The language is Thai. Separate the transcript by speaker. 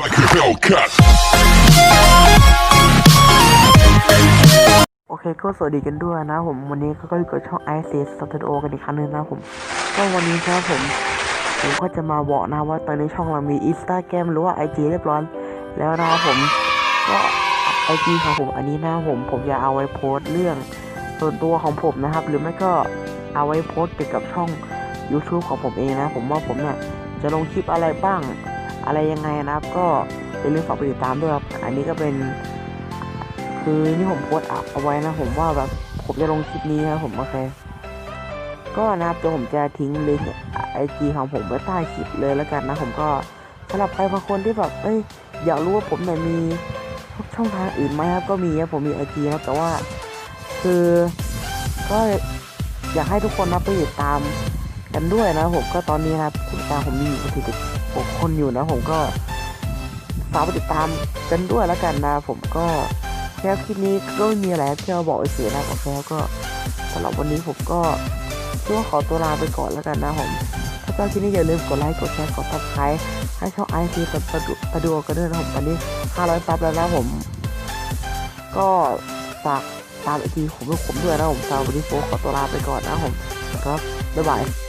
Speaker 1: like a Hellcat.
Speaker 2: โอเคก็สวัสดีกันด้วยนะผมวันนี้ก็อยู่กับช่อง i c s Studio กันอีกครั้งหนึงนะผมก็วันนี้ครับผมผมก็จะมาบอกนะว่าตอนนี้ช่องเรามี Instagram หรือว่า IG เรียบร้อยแล้วนะครับผมก็ IG ของผมอันนี้นะผมผมจะเอาไว้โพสต์เรื่องส่วนตัวของผมนะครับ หรือไม่ก็เอาไว้โพสต์เกี่ยวกับช่อง YouTube ของผมเองนะ ผมว่าผมเนี่ยจะลงคลิปอะไรบ้าง อะไรยังไงนะครับ ก็อย่าลืมฝากไปติดตามด้วยครับอันนี้ก็เป็น คือนี่ผมโพสต์อัพเอาไว้นะผมว่าแบบผมจะลงคลิปนี้นะผมโอเคก็นะครับเดี๋ยวผมจะทิ้งลิงก์ไอจีของผมไว้ใต้คลิปเลยแล้วกันนะผมก็สำหรับใครบางคนที่แบบเอ้ยอยากรู้ว่าผมเนี่ยมีช่องทางอื่นไหมครับ ก็มีครับผมมีไอจีนะแต่ว่า คือก็อยากให้ทุกคนนะไปติดตาม กันด้วยนะผมก็ตอนนี้นะครับผู้ติดตาผมมีอยู่สี่สิบหกคนอยู่นะผมก็ฝากติดตามกันด้วยแล้วกันนะผมก็แค่คลิปนี้ก็ไม่มีอะไรครับแค่มาบอกเฉยๆนะโอเคแล้วก็สำหรับวันนี้ผมก็ช่วงขอตัวลาไปก่อนแล้วกันนะผมถ้าชอบคลิปนี้อย่าลืมกดไลค์กดแชร์กดซับสไครต์ให้ช่องไอซีสะดวกสะดวกกันด้วยนะผมตอนนี้ 500ซับแล้วนะผม ก็ฝากตามไอจีผมด้วยผมด้วยนะผมสำหรับวันนี้โฟขอตัวลาไปก่อนนะผมครับบ๊ายบาย